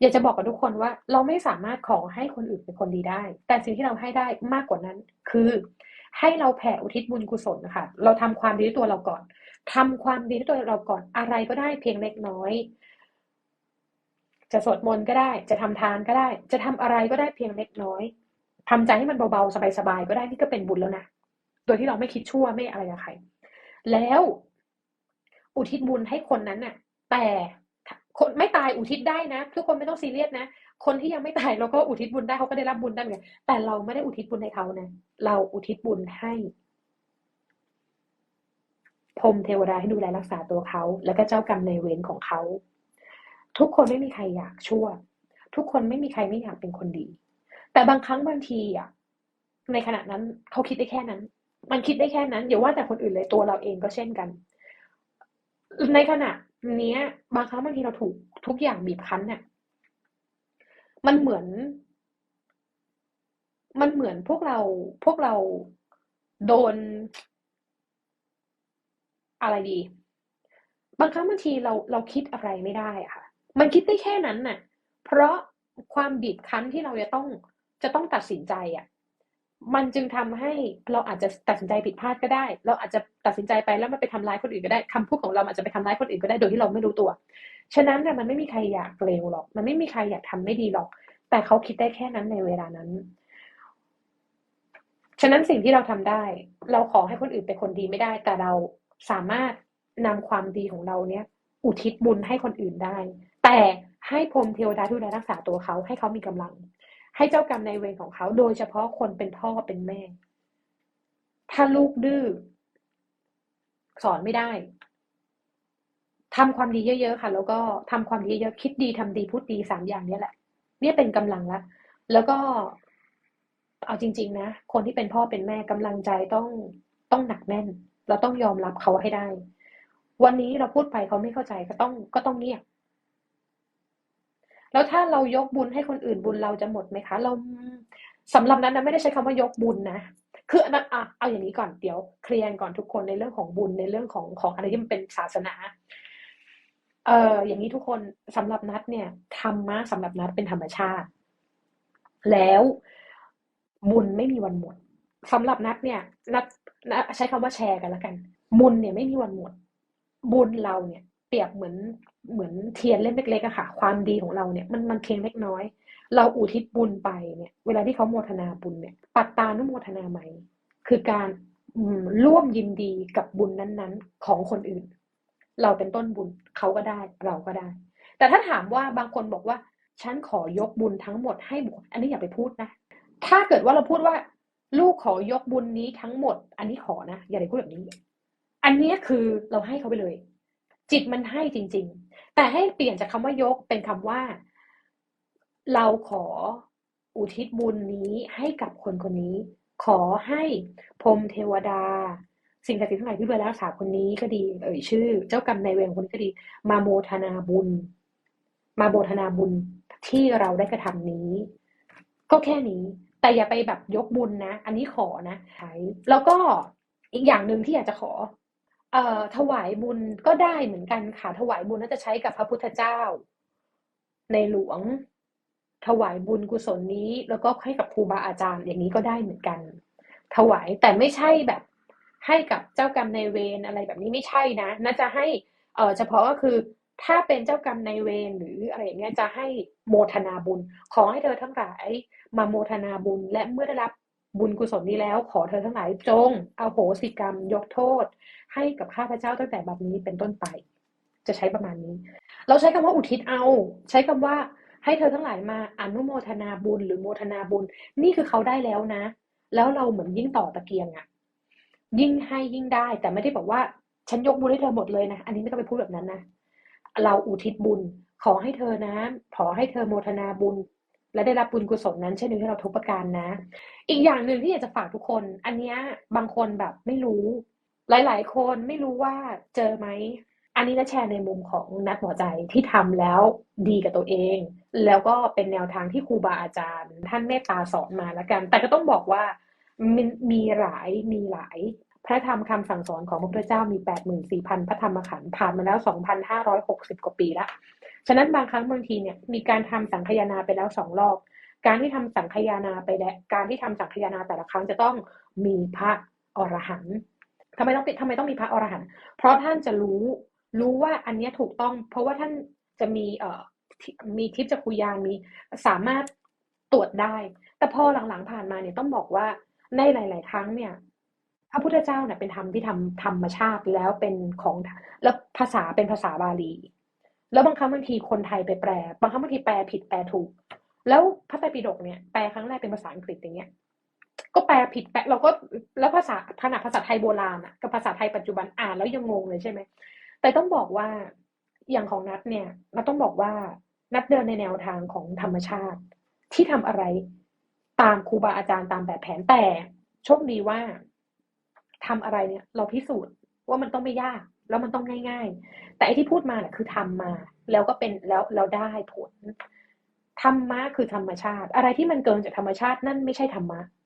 อยากจะบอกกับทุกคนว่าเราไม่สามารถขอให้คนอื่นเป็นคนดีได้ แต่สิ่งที่เราให้ได้มากกว่านั้น คือให้เราแผ่อุทิศบุญกุศลนะคะเราทำความดีด้วยตัวเราก่อนทำความดีด้วยตัวเราก่อนอะไรก็ได้เพียงเล็กน้อย จะสวดมนต์ก็ได้ จะทำทานก็ได้ จะทำอะไรก็ได้เพียงเล็กน้อยทำใจให้มันเบาๆสบายๆก็ได้นี่ก็เป็นบุญแล้วนะโดยที่เราไม่คิดชั่วไม่อะไรกับใครแล้วอุทิศบุญให้คนนั้นน่ะ แต่ คนไม่ตายอุทิศได้นะ ทุกคนไม่ต้องซีเรียสนะ คนที่ยังไม่ตายเราก็อุทิศบุญได้เขาก็ได้รับบุญได้เหมือนกันแต่เราไม่ได้อุทิศบุญให้เขานะ เราอุทิศบุญให้พรมเทวดาให้ดูแลรักษาตัวเขา แล้วก็เจ้ากรรมในเวรของเขา ทุกคนไม่มีใครอยากชั่ว ทุกคนไม่มีใครไม่อยากเป็นคนดี แต่บางครั้งบางทีอะในขณะนั้นเขาคิดได้แค่นั้น มันคิดได้แค่นั้นอย่าว่าแต่คนอื่นเลยตัวเราเองก็เช่นกัน ในขณะ เนี้ย บางครั้งบางทีเราถูกทุกอย่างบีบคั้นเนี่ยมันเหมือน มันเหมือนพวกเราพวกเราโดน อะไรดี บางครั้งบางทีเราเราคิดอะไรไม่ได้อะค่ะ มันคิดได้แค่นั้นน่ะ เพราะความบีบคั้นที่เราจะต้องจะต้องตัดสินใจอะ มันจึงทำให้เราอาจจะตัดสินใจผิดพลาดก็ได้ เราอาจจะตัดสินใจไปแล้วมันไปทำร้ายคนอื่นก็ได้คำพูดของเราอาจจะไปทำร้ายคนอื่นก็ได้โดยที่เราไม่รู้ตัว ฉะนั้นเนี่ยมันไม่มีใครอยากเลวหรอก มันไม่มีใครอยากทำไม่ดีหรอก แต่เขาคิดได้แค่นั้นในเวลานั้น ฉะนั้นสิ่งที่เราทำได้ เราขอให้คนอื่นเป็นคนดีไม่ได้ แต่เราสามารถนำความดีของเราเนี้ยอุทิศบุญให้คนอื่นได้ แต่ให้พรมเทวดาทูแลรักษาตัวเขาให้เขามีกำลัง ให้เจ้ากรรมในเวรของเขา โดยเฉพาะคนเป็นพ่อเป็นแม่ ถ้าลูกดื้อสอนไม่ได้ทำความดีเยอะๆค่ะ แล้วก็ทำความดีเยอะคิดดีทำดีพูดดีสามอย่างนี้แหละเนี่ยเป็นกำลังละแล้วก็เอาจริง ๆ นะ คนที่เป็นพ่อเป็นแม่กำลังใจต้องต้องหนักแน่น เราต้องยอมรับเขาให้ได้ วันนี้เราพูดไปเขาไม่เข้าใจก็ต้องก็ต้องเงียบ แล้วถ้าเรายกบุญให้คนอื่นบุญเราจะหมดไหมคะ เราสำหรับนั้นนะไม่ได้ใช้คำว่ายกบุญนะคืออะเอาอย่างนี้ก่อนเดี๋ยวเคลียร์ก่อนทุกคนในเรื่องของบุญในเรื่องของของอะไรที่มันเป็นศาสนา เอออย่างนี้ทุกคนสำหรับนัดเนี่ยธรรมะสำหรับนัดเป็นธรรมชาติ แล้วบุญไม่มีวันหมดสำหรับนัดเนี่ยนัดใช้คำว่าแชร์กันแล้วกันบุญเนี่ยไม่มีวันหมด บุญเราเนี่ย เปรียบเหมือนเหมือนเทียนเล่มเล็กๆอะค่ะ ความดีของเราเนี่ยมันมันเพียงเล็กน้อย เราอุทิศบุญไปเนี่ย เวลาที่เขาโมทนาบุญเนี่ย ปัตตานุโมทนาใหม่คือการร่วมยินดีกับบุญนั้นๆ ของคนอื่น เราเป็นต้นบุญเขาก็ได้เราก็ได้ แต่ถ้าถามว่าบางคนบอกว่า ฉันขอยกบุญทั้งหมดให้บุญอันนี้อย่าไปพูดนะ ถ้าเกิดว่าเราพูดว่า ลูกขอยกบุญนี้ทั้งหมด อันนี้ขอนะอย่าไปพูดแบบนี้ อันนี้คือเราให้เขาไปเลย จิตมันให้จริง ๆ แต่ให้เปลี่ยนจากคำว่ายกเป็นคำว่า เราขออุทิศบุญนี้ให้กับคนคนนี้ ขอให้พรมเทวดา สิ่งศักดิ์สิทธิ์ทั้งหลายที่ดูแลรักษาคนนี้ก็ดี เอ่ยชื่อ เจ้ากรรมนายเวรคนนี้ก็ดี มาโมทนาบุญ มาโมทนาบุญที่เราได้กระทำนี้ ก็แค่นี้ แต่อย่าไปแบบยกบุญนะ อันนี้ขอนะใช้แล้วก็อีกอย่างหนึ่งที่อยากจะขอ เอ่อ ถวายบุญก็ได้เหมือนกันค่ะ ถวายบุญน่าจะใช้กับพระพุทธเจ้า ในหลวง ถวายบุญกุศลนี้ แล้วก็ให้กับครูบาอาจารย์อย่างนี้ก็ได้เหมือนกัน ถวายแต่ไม่ใช่แบบ ให้กับเจ้ากรรมนายเวรอะไรแบบนี้ไม่ใช่นะน่าจะให้ เออเฉพาะก็คือถ้าเป็นเจ้ากรรมนายเวรหรืออะไรอย่างเงี้ยจะให้โมทนาบุญ ขอให้เธอทั้งหลายมาโมทนาบุญและเมื่อได้รับ บุญกุศลนี้แล้ว ขอเธอทั้งหลายจงเอาโหสิกรรมยกโทษ ให้กับข้าพเจ้าตั้งแต่บัดนี้เป็นต้นไป จะใช้ประมาณนี้ เราใช้คำว่าอุทิศเอา ใช้คำว่าให้เธอทั้งหลายมาอนุโมทนาบุญหรือโมทนาบุญ นี่คือเขาได้แล้วนะ แล้วเราเหมือนยิ่งต่อตะเกียงอะยิ่งให้ยิ่งได้ แต่ไม่ได้บอกว่าฉันยกบุญให้เธอหมดเลยนะ อันนี้ไม่ต้องไปพูดแบบนั้นนะ เราอุทิศบุญ ขอให้เธอนะ ขอให้เธอโมทนาบุญ และได้รับบุญกุศลนั้นเช่นเดียวที่เราทุกประการนะ อีกอย่างหนึ่งที่อยากจะฝากทุกคน อันนี้บางคนแบบไม่รู้ หลาย ๆ คนไม่รู้ว่าเจอไหม อันนี้นะแชร์ในมุมของนักหมอใจที่ทำแล้วดีกับตัวเอง แล้วก็เป็นแนวทางที่ครูบาอาจารย์ ท่านเมตตาสอนมาแล้วกัน แต่ก็ต้องบอกว่ามันมีหลายมีหลาย พระธรรมคำสั่งสอนของพระพุทธเจ้ามี84,000พระธรรมขันธ์ผ่านมาแล้ว2,560กว่าปีแล้วฉะนั้นบางครั้งบางทีเนี่ยมีการทำสังคายนาไปแล้วสองรอบ การที่ทำสังคายนาไปแล้วการที่ทำสังคายนาแต่ละครั้งจะต้องมีพระอรหันต์ทำไมต้องทำไมต้องมีพระอรหันต์เพราะท่านจะรู้รู้ว่าอันนี้ถูกต้อง เพราะว่าท่านจะมีเอ่อมีทิพย์จักรุยานมีสามารถตรวจได้ แต่พอหลังๆผ่านมาเนี่ยต้องบอกว่าในหลาย ๆ ครั้งเนี่ยพระพุทธเจ้าเนี่ยเป็นธรรมที่ทำธรรมชาติแล้วเป็นของแล้วภาษาเป็นภาษาบาลี แล้วบางครั้งบางทีคนไทยไปแปล บางครั้งบางทีแปลผิดแปลถูก แล้วพระไตรปิฎกเนี่ยแปลครั้งแรกเป็นภาษาอังกฤษอย่างเงี้ยก็แปลผิดแปลเราก็แล้วภาษาขนาดภาษาไทยโบราณอะกับภาษาไทยปัจจุบันอ่านแล้วยังงงเลยใช่ไหมแต่ต้องบอกว่าอย่างของนัดเนี่ยเราต้องบอกว่านัดเดินในแนวทางของธรรมชาติ ที่ทำอะไรตามครูบาอาจารย์ตามแบบแผนแต่โชคดีว่าทำอะไรเนี่ย เราพิสูจน์ว่ามันต้องไม่ยาก แล้วมันต้องง่าย ๆ แต่ไอที่พูดมาเนี่ยคือทำมา แล้วก็เป็นแล้วเราได้ผล ธรรมะคือธรรมชาติ อะไรที่มันเกินจากธรรมชาตินั่นไม่ใช่ธรรมะ